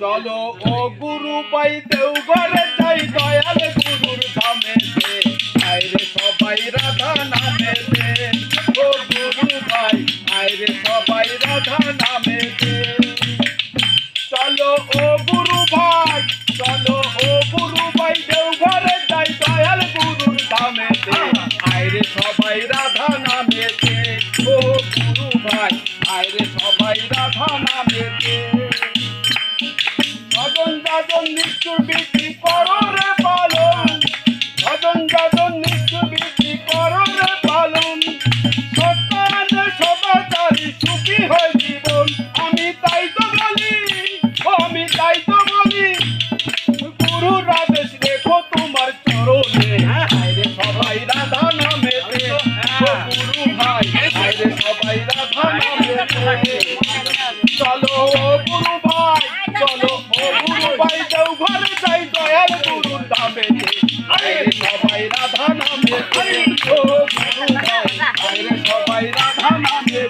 চলো ও গুরু পাই দেউ ঘরে যাই, দয়াল গুরুর ধামে আইরে সবাই রাধা নামে ও গুরু পাই আইরে সবাই রাধা নামে চলো ও গুরু ভাই চলো ও গুরু পাই দেউ ঘরে যাই, দয়াল গুরুর ধামে আইরে সবাই রাধা নামে ও গুরু ভাই আইরে সবাই রাধা নামে সবাই রাধা নামে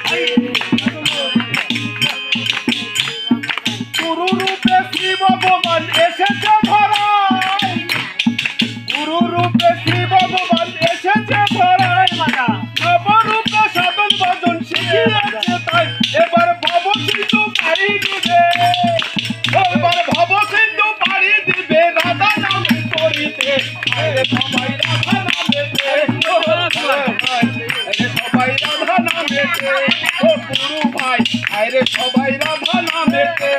গুরু রূপে শ্রী ভগবান এসেছে ভরায় গুরু রূপে শ্রী ভগবান এসেছে ভরায় নবরূপে সাধন ভজন শিখিয়ে নামেতে ও গুরু ভাই আরে সবাই রাধা নামেতে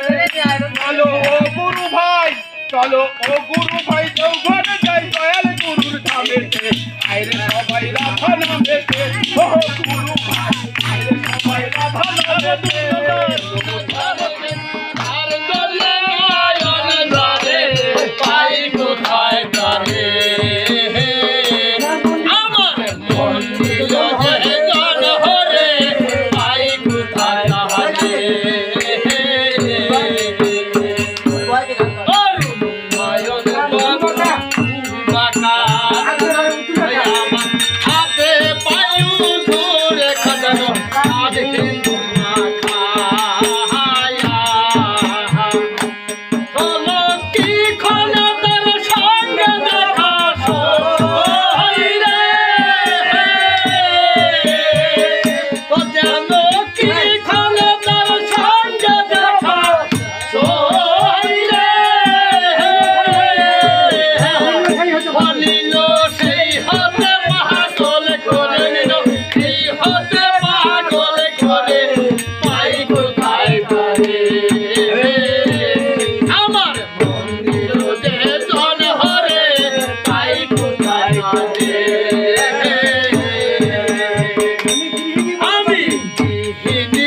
চলো ও গুরু ভাই চলো ও গুরু ভাই চৌ ঘরে যাই দয়াল গুরুর নামেতে আরে সবাই রাধা নামেতে ও গুরু He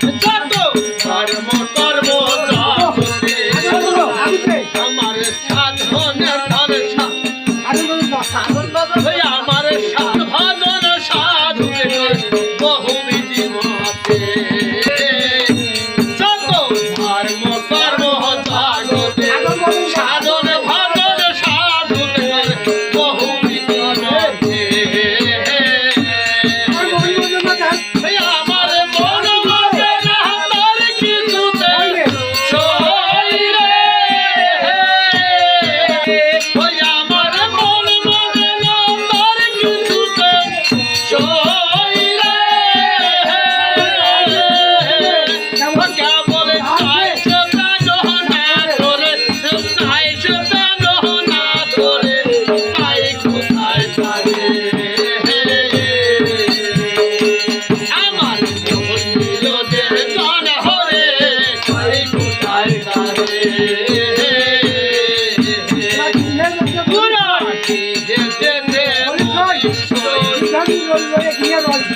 Ricardo. 我我哎呦，今天。